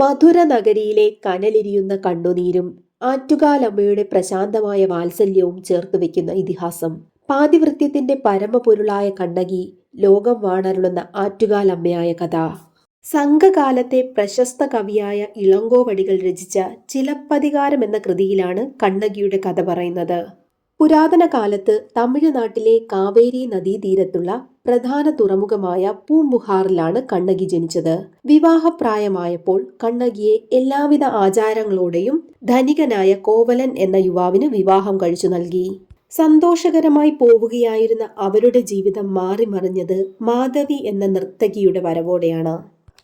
മധുര നഗരിയിലെ കനലിരിയുന്ന കണ്ണുനീരും ആറ്റുകാലമ്മയുടെ പ്രശാന്തമായ വാത്സല്യവും ചേർത്ത് വെക്കുന്ന ഇതിഹാസം. പാതിവൃത്യത്തിന്റെ പരമപൊരുളായ കണ്ണകി ലോകം വാണരുളുന്ന ആറ്റുകാലമ്മയായ കഥ. സംഘകാലത്തെ പ്രശസ്ത കവിയായ ഇളങ്കോവടികൾ രചിച്ച ചിലപ്പതികാരം എന്ന കൃതിയിലാണ് കണ്ണകിയുടെ കഥ പറയുന്നത്. പുരാതന കാലത്ത് തമിഴ്നാട്ടിലെ കാവേരി നദീതീരത്തുള്ള പ്രധാന തുറമുഖമായ പൂമ്പുഹാറിലാണ് കണ്ണകി ജനിച്ചത്. വിവാഹപ്രായമായപ്പോൾ കണ്ണകിയെ എല്ലാവിധ ആചാരങ്ങളോടെയും ധനികനായ കോവലൻ എന്ന യുവാവിന് വിവാഹം കഴിച്ചു നൽകി. സന്തോഷകരമായി പോവുകയായിരുന്ന അവരുടെ ജീവിതം മാറിമറിഞ്ഞത് മാധവി എന്ന നർത്തകിയുടെ വരവോടെയാണ്.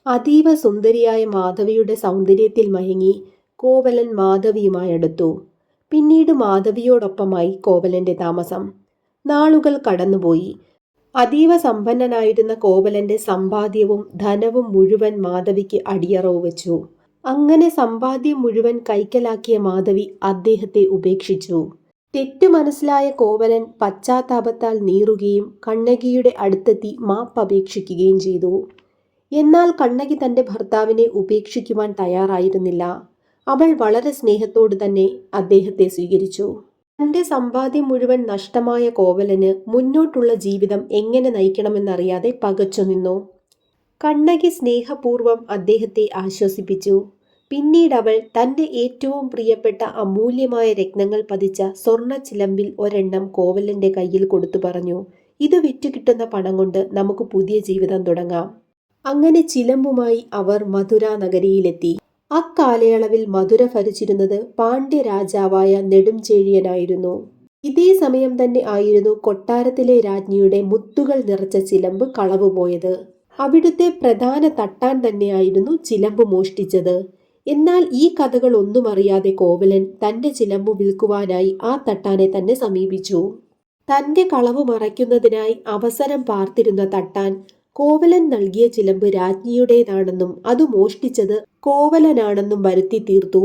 അതീവ സുന്ദരിയായ മാധവിയുടെ സൗന്ദര്യത്തിൽ മയങ്ങി കോവലൻ മാധവിയുമായി അടുത്തു. പിന്നീട് മാധവിയോടൊപ്പമായി കോവലന്റെ താമസം. നാളുകൾ കടന്നുപോയി. അതീവ സമ്പന്നനായിരുന്ന കോവലന്റെ സമ്പാദ്യവും ധനവും മുഴുവൻ മാധവിക്ക് അടിയറവ് വെച്ചു. അങ്ങനെ സമ്പാദ്യം മുഴുവൻ കൈക്കലാക്കിയ മാധവി അദ്ദേഹത്തെ ഉപേക്ഷിച്ചു. തെറ്റു മനസ്സിലായ കോവലൻ പശ്ചാത്താപത്താൽ നീറുകയും കണ്ണകിയുടെ അടുത്തെത്തി മാപ്പപേക്ഷിക്കുകയും ചെയ്തു. എന്നാൽ കണ്ണകി തന്റെ ഭർത്താവിനെ ഉപേക്ഷിക്കുവാൻ തയ്യാറായിരുന്നില്ല. അവൾ വളരെ സ്നേഹത്തോട് തന്നെ അദ്ദേഹത്തെ സ്വീകരിച്ചു. തന്റെ സമ്പാദ്യം മുഴുവൻ നഷ്ടമായ കോവലന് മുന്നോട്ടുള്ള ജീവിതം എങ്ങനെ നയിക്കണമെന്നറിയാതെ പകച്ചു നിന്നു. കണ്ണകി സ്നേഹപൂർവം അദ്ദേഹത്തെ ആശ്വസിപ്പിച്ചു. പിന്നീട് അവൾ തന്റെ ഏറ്റവും പ്രിയപ്പെട്ട അമൂല്യമായ രത്നങ്ങൾ പതിച്ച സ്വർണ ചിലമ്പിൽ ഒരെണ്ണം കോവലന്റെ കയ്യിൽ കൊടുത്തു പറഞ്ഞു. ഇത് വിറ്റുകിട്ടുന്ന പണം കൊണ്ട് നമുക്ക് പുതിയ ജീവിതം തുടങ്ങാം. അങ്ങനെ ചിലമ്പുമായി അവർ മധുര നഗരിയിലെത്തി. അക്കാലയളവിൽ മധുര ഭരിച്ചിരുന്നത് പാണ്ഡ്യ രാജാവായ നെടുംചേഴിയനായിരുന്നു. ഇതേ സമയം തന്നെ ആയിരുന്നു കൊട്ടാരത്തിലെ രാജ്ഞിയുടെ മുത്തുകൾ നിറച്ച ചിലമ്പ് കളവുപോയത്. അവിടുത്തെ പ്രധാന തട്ടാൻ തന്നെയായിരുന്നു ചിലമ്പ് മോഷ്ടിച്ചത്. എന്നാൽ ഈ കഥകൾ ഒന്നും അറിയാതെ കോവലൻ തന്റെ ചിലമ്പ് വിൽക്കുവാനായി ആ തട്ടാനെ തന്നെ സമീപിച്ചു. തന്റെ കളവ് മറയ്ക്കുന്നതിനായി അവസരം പാർത്തിരുന്ന തട്ടാൻ കോവലൻ നൽകിയ ചിലമ്പ് രാജ്ഞിയുടേതാണെന്നും അത് മോഷ്ടിച്ചത് കോവലനാണെന്നും വരുത്തി തീർത്തു.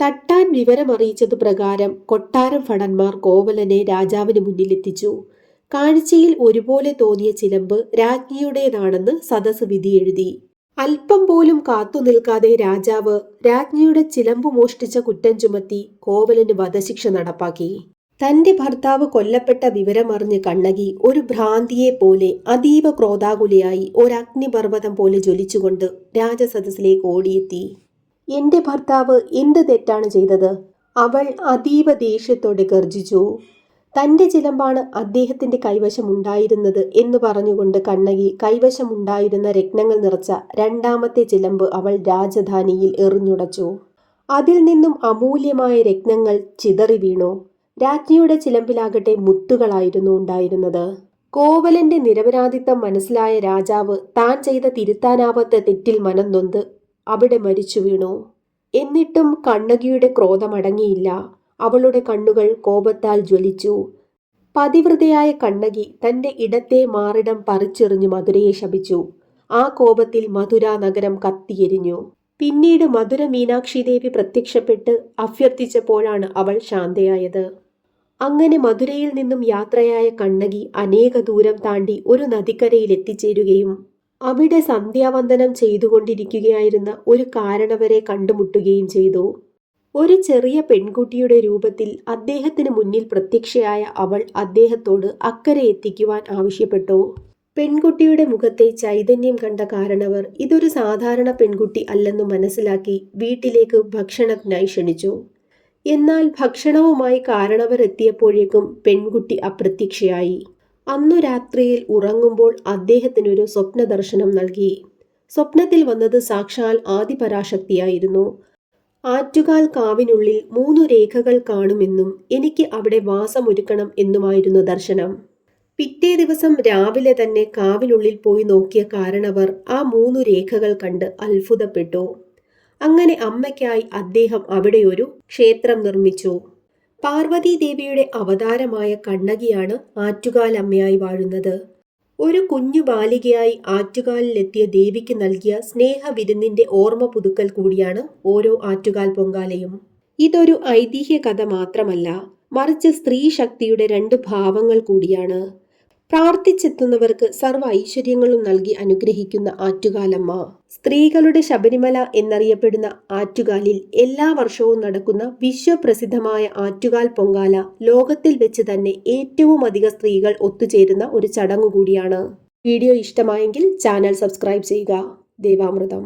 തട്ടാൻ വിവരമറിയിച്ചത് പ്രകാരം കൊട്ടാരം ഭടന്മാർ കോവലനെ രാജാവിന് മുന്നിലെത്തിച്ചു. കാഴ്ചയിൽ ഒരുപോലെ തോന്നിയ ചിലമ്പ് രാജ്ഞിയുടേതാണെന്ന് സദസ് വിധി എഴുതി. അല്പം പോലും കാത്തു നിൽക്കാതെ രാജാവ് രാജ്ഞിയുടെ ചിലമ്പ് മോഷ്ടിച്ച കുറ്റം ചുമത്തി കോവലന് വധശിക്ഷ നടപ്പാക്കി. തന്റെ ഭർത്താവ് കൊല്ലപ്പെട്ട വിവരമറിഞ്ഞ് കണ്ണകി ഒരു ഭ്രാന്തിയെ പോലെ അതീവ ക്രോധാകുലയായി ഒരഗ്നിപർവതം പോലെ ജ്വലിച്ചുകൊണ്ട് രാജസദസ്സിലേക്ക് ഓടിയെത്തി. എന്റെ ഭർത്താവ് എന്ത് തെറ്റാണ് ചെയ്തത്? അവൾ അതീവ ദേഷ്യത്തോടെ ഗർജിച്ചു തന്റെ ചിലമ്പാണ് അദ്ദേഹത്തിന്റെ കൈവശമുണ്ടായിരുന്നത് എന്ന് പറഞ്ഞുകൊണ്ട് കണ്ണകി കൈവശമുണ്ടായിരുന്ന രത്നങ്ങൾ നിറച്ച രണ്ടാമത്തെ ചിലമ്പ് അവൾ രാജധാനിയിൽ എറിഞ്ഞുടച്ചു. അതിൽ നിന്നും അമൂല്യമായ രത്നങ്ങൾ ചിതറി വീണു. രാജ്ഞിയുടെ ചിലമ്പിലാകട്ടെ മുത്തുകളായിരുന്നു ഉണ്ടായിരുന്നത്. കോവലന്റെ നിരപരാധിത്വം മനസ്സിലായ രാജാവ് താൻ ചെയ്ത തിരുത്താനാവാത്ത തെറ്റിൽ മനം നൊന്ത് അവിടെ മരിച്ചു വീണു. എന്നിട്ടും കണ്ണകിയുടെ ക്രോധമടങ്ങിയില്ല അവളുടെ കണ്ണുകൾ കോപത്താൽ ജ്വലിച്ചു. പതിവൃതയായ കണ്ണകി തന്റെ ഇടത്തെ മാറിടം പറിച്ചെറിഞ്ഞു മധുരയെ ശപിച്ചു. ആ കോപത്തിൽ മധുര നഗരം കത്തിയെരിഞ്ഞു. പിന്നീട് മധുര മീനാക്ഷി ദേവി പ്രത്യക്ഷപ്പെട്ട് അഭ്യർത്ഥിച്ചപ്പോഴാണ് അവൾ ശാന്തയായത്. അങ്ങനെ മധുരയിൽ നിന്നും യാത്രയായ കണ്ണകി അനേക ദൂരം താണ്ടി ഒരു നദിക്കരയിൽ എത്തിച്ചേരുകയും അവിടെ സന്ധ്യാവന്ദനം ചെയ്തുകൊണ്ടിരിക്കുകയായിരുന്ന ഒരു കാരണവരെ കണ്ടുമുട്ടുകയും ചെയ്തു. ഒരു ചെറിയ പെൺകുട്ടിയുടെ രൂപത്തിൽ അദ്ദേഹത്തിന് മുന്നിൽ പ്രത്യക്ഷയായ അവൾ അദ്ദേഹത്തോട് അക്കരെ എത്തിക്കുവാൻ ആവശ്യപ്പെട്ടു. പെൺകുട്ടിയുടെ മുഖത്തെ ചൈതന്യം കണ്ട കാരണവർ ഇതൊരു സാധാരണ പെൺകുട്ടി അല്ലെന്നു മനസ്സിലാക്കി വീട്ടിലേക്ക് ഭക്ഷണത്തിനായി ക്ഷണിച്ചു. എന്നാൽ ഭക്ഷണവുമായി കാരണവർ എത്തിയപ്പോഴേക്കും പെൺകുട്ടി അപ്രത്യക്ഷയായി. അന്നു രാത്രിയിൽ ഉറങ്ങുമ്പോൾ അദ്ദേഹത്തിനൊരു സ്വപ്ന ദർശനം നൽകി. സ്വപ്നത്തിൽ വന്നത് സാക്ഷാൽ ആദിപരാശക്തിയായിരുന്നു. ആറ്റുകാൽ കാവിനുള്ളിൽ മൂന്നു രേഖകൾ കാണുമെന്നും എനിക്ക് അവിടെ വാസമൊരുക്കണം എന്നുമായിരുന്നു ദർശനം. പിറ്റേ ദിവസം രാവിലെ തന്നെ കാവിനുള്ളിൽ പോയി നോക്കിയ കാരണവർ ആ മൂന്നു രേഖകൾ കണ്ട് അത്ഭുതപ്പെട്ടു. അങ്ങനെ അമ്മയ്ക്കായി അദ്ദേഹം അവിടെ ഒരു ക്ഷേത്രം നിർമ്മിച്ചു. പാർവതി ദേവിയുടെ അവതാരമായ കണ്ണകിയാണ് ആറ്റുകാൽ അമ്മയായി വാഴുന്നത്. ഒരു കുഞ്ഞു ബാലികയായി ആറ്റുകാലിലെത്തിയ ദേവിക്ക് നൽകിയ സ്നേഹ വിരുന്നിന്റെ ഓർമ്മ പുതുക്കൽ കൂടിയാണ് ഓരോ ആറ്റുകാൽ പൊങ്കാലയും. ഇതൊരു ഐതിഹ്യ കഥ മാത്രമല്ല മറിച്ച് സ്ത്രീ ശക്തിയുടെ രണ്ട് ഭാവങ്ങൾ കൂടിയാണ്. പ്രാർത്ഥിച്ചെത്തുന്നവർക്ക് സർവ ഐശ്വര്യങ്ങളും നൽകി അനുഗ്രഹിക്കുന്ന ആറ്റുകാലമ്മ. സ്ത്രീകളുടെ ശബരിമല എന്നറിയപ്പെടുന്ന ആറ്റുകാലിൽ എല്ലാ വർഷവും നടക്കുന്ന വിശ്വപ്രസിദ്ധമായ ആറ്റുകാൽ പൊങ്കാല ലോകത്തിൽ വെച്ച് തന്നെ ഏറ്റവും അധികം സ്ത്രീകൾ ഒത്തുചേരുന്ന ഒരു ചടങ്ങുകൂടിയാണ് വീഡിയോ ഇഷ്ടമായെങ്കിൽ ചാനൽ സബ്സ്ക്രൈബ് ചെയ്യുക. ദേവാമൃതം.